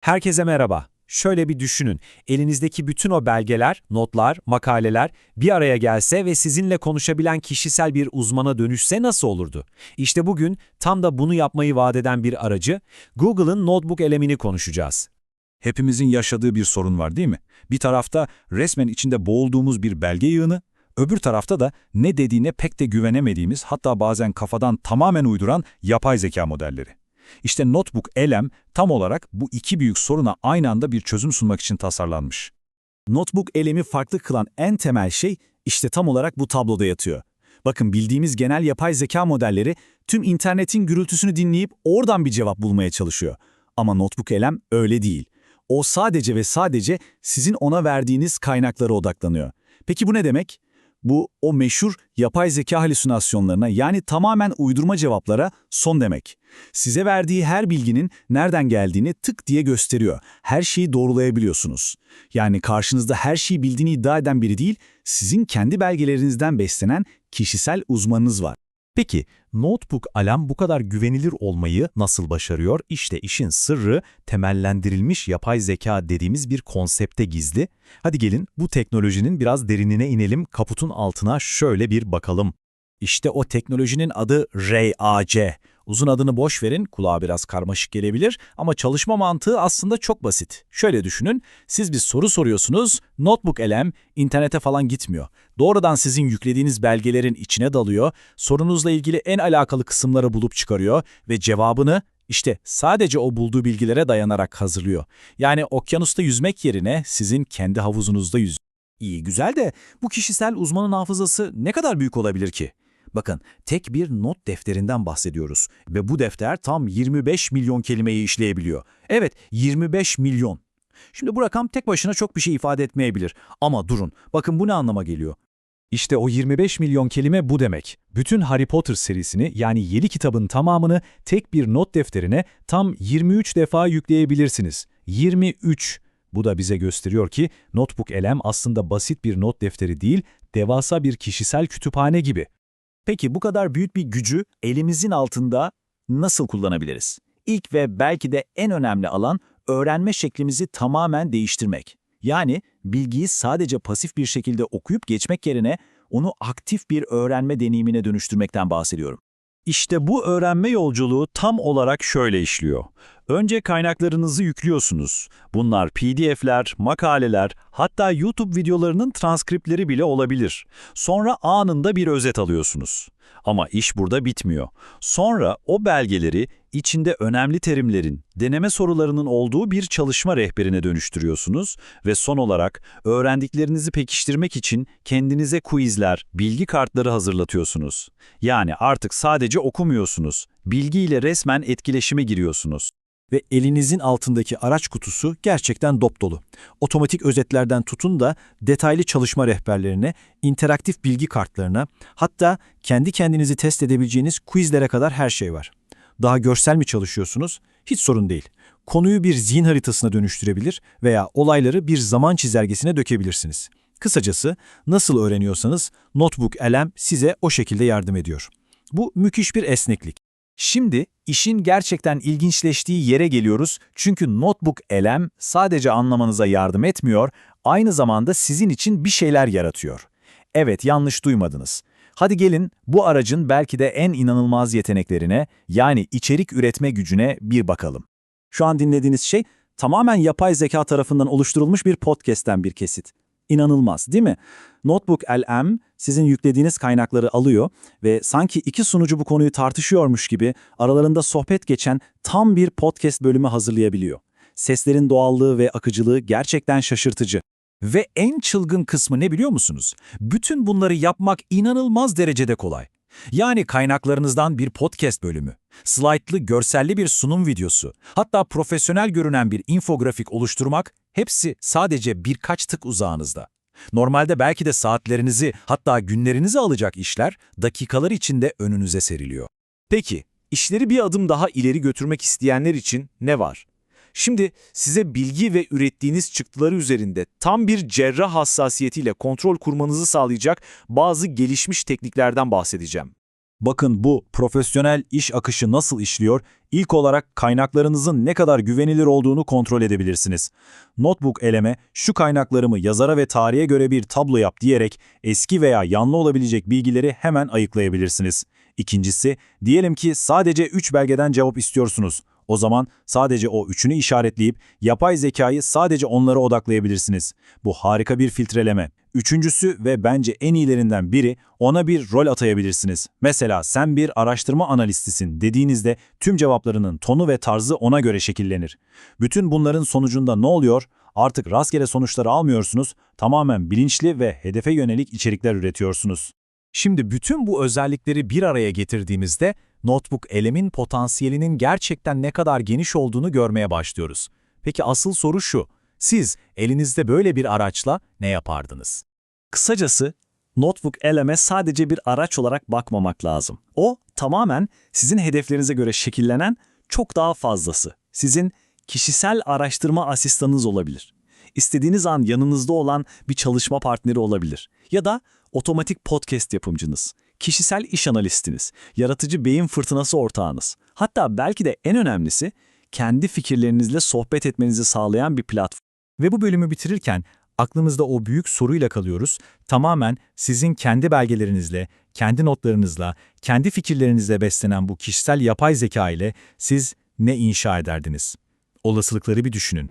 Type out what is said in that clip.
Herkese merhaba. Şöyle bir düşünün. Elinizdeki bütün o belgeler, notlar, makaleler bir araya gelse ve sizinle konuşabilen kişisel bir uzmana dönüşse nasıl olurdu? İşte bugün tam da bunu yapmayı vaat eden bir aracı, Google'ın Notebook elemini konuşacağız. Hepimizin yaşadığı bir sorun var değil mi? Bir tarafta resmen içinde boğulduğumuz bir belge yığını, öbür tarafta da ne dediğine pek de güvenemediğimiz hatta bazen kafadan tamamen uyduran yapay zeka modelleri. İşte Notebook LM tam olarak bu iki büyük soruna aynı anda bir çözüm sunmak için tasarlanmış. Notebook elemi farklı kılan en temel şey işte tam olarak bu tabloda yatıyor. Bakın bildiğimiz genel yapay zeka modelleri tüm internetin gürültüsünü dinleyip oradan bir cevap bulmaya çalışıyor. Ama Notebook elem öyle değil. O sadece ve sadece sizin ona verdiğiniz kaynaklara odaklanıyor. Peki bu ne demek? Bu o meşhur yapay zeka halüsinasyonlarına yani tamamen uydurma cevaplara son demek. Size verdiği her bilginin nereden geldiğini tık diye gösteriyor. Her şeyi doğrulayabiliyorsunuz. Yani karşınızda her şeyi bildiğini iddia eden biri değil, sizin kendi belgelerinizden beslenen kişisel uzmanınız var. Peki, Notebook Alarm bu kadar güvenilir olmayı nasıl başarıyor? İşte işin sırrı temellendirilmiş yapay zeka dediğimiz bir konsepte gizli. Hadi gelin bu teknolojinin biraz derinine inelim, kaputun altına şöyle bir bakalım. İşte o teknolojinin adı RAC. Uzun adını boş verin, kulağa biraz karmaşık gelebilir ama çalışma mantığı aslında çok basit. Şöyle düşünün, siz bir soru soruyorsunuz, Notebook LM internete falan gitmiyor. Doğrudan sizin yüklediğiniz belgelerin içine dalıyor, sorunuzla ilgili en alakalı kısımları bulup çıkarıyor ve cevabını işte sadece o bulduğu bilgilere dayanarak hazırlıyor. Yani okyanusta yüzmek yerine sizin kendi havuzunuzda yüz. İyi güzel de bu kişisel uzmanın hafızası ne kadar büyük olabilir ki? Bakın tek bir not defterinden bahsediyoruz ve bu defter tam 25 milyon kelimeyi işleyebiliyor. Evet 25 milyon. Şimdi bu rakam tek başına çok bir şey ifade etmeyebilir ama durun bakın bu ne anlama geliyor? İşte o 25 milyon kelime bu demek. Bütün Harry Potter serisini yani 7 kitabın tamamını tek bir not defterine tam 23 defa yükleyebilirsiniz. 23. Bu da bize gösteriyor ki Notebook LM aslında basit bir not defteri değil, devasa bir kişisel kütüphane gibi. Peki bu kadar büyük bir gücü elimizin altında nasıl kullanabiliriz? İlk ve belki de en önemli alan öğrenme şeklimizi tamamen değiştirmek. Yani bilgiyi sadece pasif bir şekilde okuyup geçmek yerine onu aktif bir öğrenme deneyimine dönüştürmekten bahsediyorum. İşte bu öğrenme yolculuğu tam olarak şöyle işliyor. Önce kaynaklarınızı yüklüyorsunuz. Bunlar PDF'ler, makaleler, hatta YouTube videolarının transkripleri bile olabilir. Sonra anında bir özet alıyorsunuz. Ama iş burada bitmiyor. Sonra o belgeleri içinde önemli terimlerin, deneme sorularının olduğu bir çalışma rehberine dönüştürüyorsunuz ve son olarak öğrendiklerinizi pekiştirmek için kendinize quizler, bilgi kartları hazırlatıyorsunuz. Yani artık sadece okumuyorsunuz, bilgiyle resmen etkileşime giriyorsunuz ve elinizin altındaki araç kutusu gerçekten dop dolu. Otomatik özetlerden tutun da detaylı çalışma rehberlerine, interaktif bilgi kartlarına, hatta kendi kendinizi test edebileceğiniz quizlere kadar her şey var. Daha görsel mi çalışıyorsunuz? Hiç sorun değil. Konuyu bir zihin haritasına dönüştürebilir veya olayları bir zaman çizelgesine dökebilirsiniz. Kısacası nasıl öğreniyorsanız Notebook LM size o şekilde yardım ediyor. Bu müthiş bir esneklik. Şimdi işin gerçekten ilginçleştiği yere geliyoruz çünkü Notebook LM sadece anlamanıza yardım etmiyor, aynı zamanda sizin için bir şeyler yaratıyor. Evet yanlış duymadınız. Hadi gelin bu aracın belki de en inanılmaz yeteneklerine yani içerik üretme gücüne bir bakalım. Şu an dinlediğiniz şey tamamen yapay zeka tarafından oluşturulmuş bir podcast'ten bir kesit. İnanılmaz değil mi? Notebook LM sizin yüklediğiniz kaynakları alıyor ve sanki iki sunucu bu konuyu tartışıyormuş gibi aralarında sohbet geçen tam bir podcast bölümü hazırlayabiliyor. Seslerin doğallığı ve akıcılığı gerçekten şaşırtıcı. Ve en çılgın kısmı ne biliyor musunuz? Bütün bunları yapmak inanılmaz derecede kolay. Yani kaynaklarınızdan bir podcast bölümü, slaytlı görselli bir sunum videosu, hatta profesyonel görünen bir infografik oluşturmak hepsi sadece birkaç tık uzağınızda. Normalde belki de saatlerinizi hatta günlerinizi alacak işler dakikalar içinde önünüze seriliyor. Peki, işleri bir adım daha ileri götürmek isteyenler için ne var? Şimdi size bilgi ve ürettiğiniz çıktıları üzerinde tam bir cerrah hassasiyetiyle kontrol kurmanızı sağlayacak bazı gelişmiş tekniklerden bahsedeceğim. Bakın bu profesyonel iş akışı nasıl işliyor? İlk olarak kaynaklarınızın ne kadar güvenilir olduğunu kontrol edebilirsiniz. Notebook eleme şu kaynaklarımı yazara ve tarihe göre bir tablo yap diyerek eski veya yanlı olabilecek bilgileri hemen ayıklayabilirsiniz. İkincisi, diyelim ki sadece 3 belgeden cevap istiyorsunuz. O zaman sadece o üçünü işaretleyip yapay zekayı sadece onlara odaklayabilirsiniz. Bu harika bir filtreleme. Üçüncüsü ve bence en iyilerinden biri ona bir rol atayabilirsiniz. Mesela sen bir araştırma analistisin dediğinizde tüm cevaplarının tonu ve tarzı ona göre şekillenir. Bütün bunların sonucunda ne oluyor? Artık rastgele sonuçları almıyorsunuz, tamamen bilinçli ve hedefe yönelik içerikler üretiyorsunuz. Şimdi bütün bu özellikleri bir araya getirdiğimizde notebook elemin potansiyelinin gerçekten ne kadar geniş olduğunu görmeye başlıyoruz. Peki asıl soru şu, siz elinizde böyle bir araçla ne yapardınız? Kısacası, Notebook eleme sadece bir araç olarak bakmamak lazım. O, tamamen sizin hedeflerinize göre şekillenen çok daha fazlası. Sizin kişisel araştırma asistanınız olabilir. İstediğiniz an yanınızda olan bir çalışma partneri olabilir. Ya da otomatik podcast yapımcınız, kişisel iş analistiniz, yaratıcı beyin fırtınası ortağınız. Hatta belki de en önemlisi, kendi fikirlerinizle sohbet etmenizi sağlayan bir platform. Ve bu bölümü bitirirken aklımızda o büyük soruyla kalıyoruz. Tamamen sizin kendi belgelerinizle, kendi notlarınızla, kendi fikirlerinizle beslenen bu kişisel yapay zeka ile siz ne inşa ederdiniz? Olasılıkları bir düşünün.